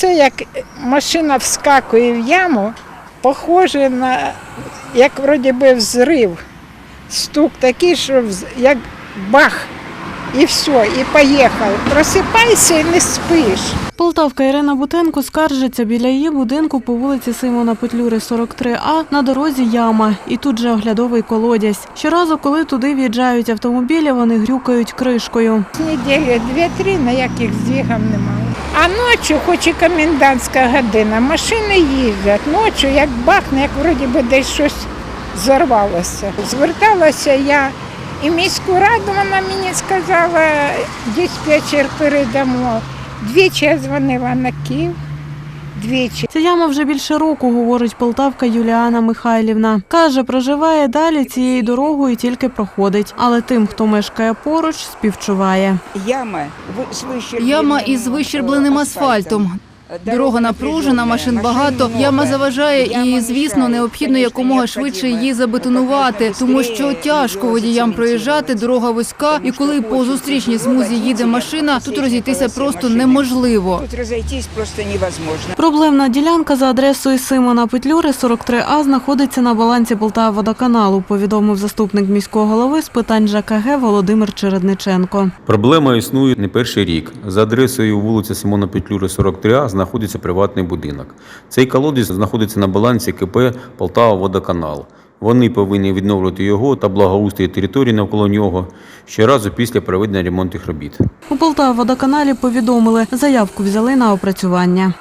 Оце як машина вскакує в яму, похоже на як вроді би взрив. Стук такий, що як бах, і все, і поїхав. Просипайся і не спиш. Полтавка Ірина Бутенко скаржиться біля її будинку по вулиці Симона Петлюри, 43А, на дорозі яма і тут же оглядовий колодязь. Щоразу, коли туди в'їжджають автомобілі, вони грюкають кришкою. Неділі дві-три ніяких здвигів немає. А ночі, хоч і комендантська година, машини їздять. Ночі, як бахне, як вроді би десь щось зорвалося. Зверталася я і міську раду вона мені сказала, диспетчер передамо. Двічі я дзвонила на Київ, двічі. Ця яма вже більше року, говорить полтавка Юліана Михайлівна. Каже, проживає далі цією дорогою і тільки проходить. Але тим, хто мешкає поруч, співчуває. Яма Яма із вищербленим асфальтом. Дорога напружена, машин багато. Яма заважає, і звісно, необхідно якомога швидше її забетонувати, тому що тяжко водіям проїжджати. Дорога вузька, і коли по зустрічній смузі їде машина, тут розійтися просто неможливо. Проблемна ділянка за адресою Симона Петлюри, 43А, знаходиться на балансі Полтава-водоканалу, повідомив заступник міського голови з питань ЖКГ Володимир Чередниченко. Проблема існує не перший рік. За адресою вулиця Симона Петлюри, 43А знаходиться приватний будинок. Цей колодязь знаходиться на балансі КП Полтава Водоканал. Вони повинні відновлювати його та благоустрій території навколо нього щоразу після проведення ремонтних робіт. У Полтава-водоканалі повідомили, заявку взяли на опрацювання.